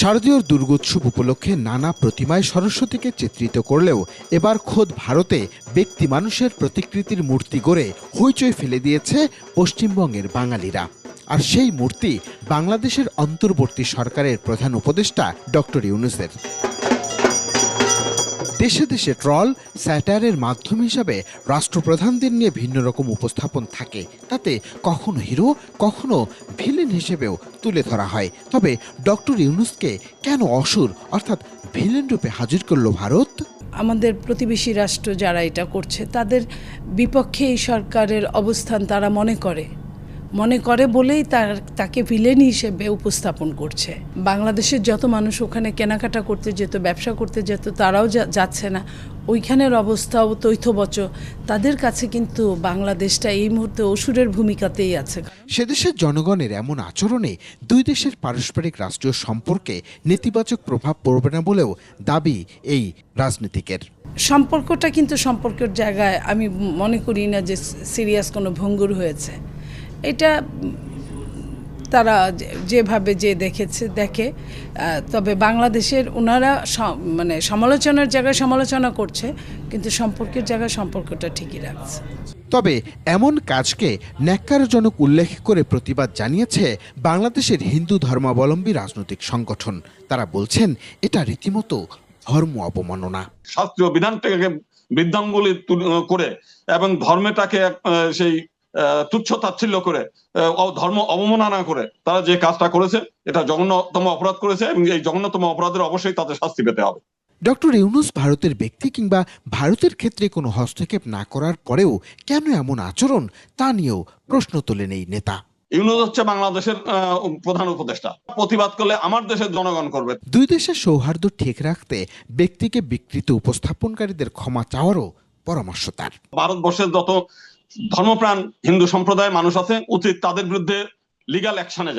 শারদীয় দুর্গোৎসব উপলক্ষে নানা প্রতিমায় সরস্বতীকে চিত্রিত করলেও এবার খোদ ভারতে ব্যক্তি মানুষের প্রতিকৃতির মূর্তি গড়ে হইচই ফেলে দিয়েছে পশ্চিমবঙ্গের বাঙালিরা। আর সেই মূর্তি বাংলাদেশের অন্তর্বর্তী সরকারের প্রধান উপদেষ্টা ডক্টর ইউনুসের। দেশে দেশে ট্রল, স্যাটারের মাধ্যম হিসাবে রাষ্ট্রপ্রধানদের নিয়ে ভিন্ন রকম উপস্থাপন থাকে। তাতে কখনো হিরো, কখনো ভিলেন হিসেবেও তুলে ধরা হয়। তবে ডক্টর ইউনুসকে কেন অসুর, অর্থাৎ ভিলেন রূপে হাজির করল ভারত? আমাদের প্রতিবেশী রাষ্ট্র যারা এটা করছে, তাদের বিপক্ষে এই সরকারের অবস্থান তারা মনে করে। মনে করে বলেই তার তাকে ভিলেন হিসেবে উপস্থাপন করছে। বাংলাদেশের যত মানুষ ওখানে কেনাকাটা করতে যেত ব্যবসা করতে যেত তারাও যাচ্ছে না। ওইখানের অবস্থাও তৈথবচ তাদের কাছে কিন্তু বাংলাদেশটা এই মুহূর্তে অসুরের ভূমিকাতেই আছে। সেদেশের জনগণের এমন আচরণে দুই দেশের পারস্পরিক রাষ্ট্রীয় সম্পর্কে নেতিবাচক প্রভাব পড়বে না বলেও দাবি এই রাজনীতিকের। সম্পর্কটা কিন্তু সম্পর্কের জায়গায় আমি মনে করি না যে সিরিয়াস কোনো ভঙ্গুর হয়েছে। এটা তারা যে- যেভাবে যে দেখেছে দেখে তবে বাংলাদেশের ওনারা মানে সমালোচনার জায়গায় সমালোচনা করছে কিন্তু সম্পর্কের জায়গায় সম্পর্কটা ঠিকই রাখছে। তবে এমন কাজকে ন্যাক্কারজনক উল্লেখ করে প্রতিবাদ জানিয়েছে বাংলাদেশের হিন্দু ধর্মাবলম্বী রাজনৈতিক সংগঠন। তারা বলছেন এটা রীতিমতো ধর্ম অবমাননা। শাস্ত্রীয় বিধানটাকে বৃদ্ধাঙ্গুলি করে এবং ধর্মেটাকে সেই তুচ্ছ তাচ্ছিল্য করে ধর্ম অবমাননা করে তারা যে কাজটা করেছে এটা জঘন্যতম অপরাধ করেছে এবং এই জঘন্যতম অপরাধের অবশ্যই তাদের শাস্তি পেতে হবে। ডক্টর ইউনুস ভারতের ব্যক্তি কিংবা ভারতের ক্ষেত্রে কোনো হস্তক্ষেপ না করার পরেও কেন এমন আচরণ তা নিয়েও প্রশ্ন তোলেন এই নেতা। ইউনুস হচ্ছে বাংলাদেশের প্রধান উপদেষ্টা। প্রতিবাদ করলে আমার দেশের জনগণ করবে। দুই দেশের সৌহার্দ্য ঠিক রাখতে ব্যক্তিকে বিকৃত উপস্থাপনকারীদের ক্ষমা চাওয়ারও পরামর্শ তার। ভারতবর্ষের যত ধর্মপ্রাণ হিন্দু সম্প্রদায়ের মানুষ আছে উচিত তাদের বিরুদ্ধে লিগাল অ্যাকশনে যাওয়া।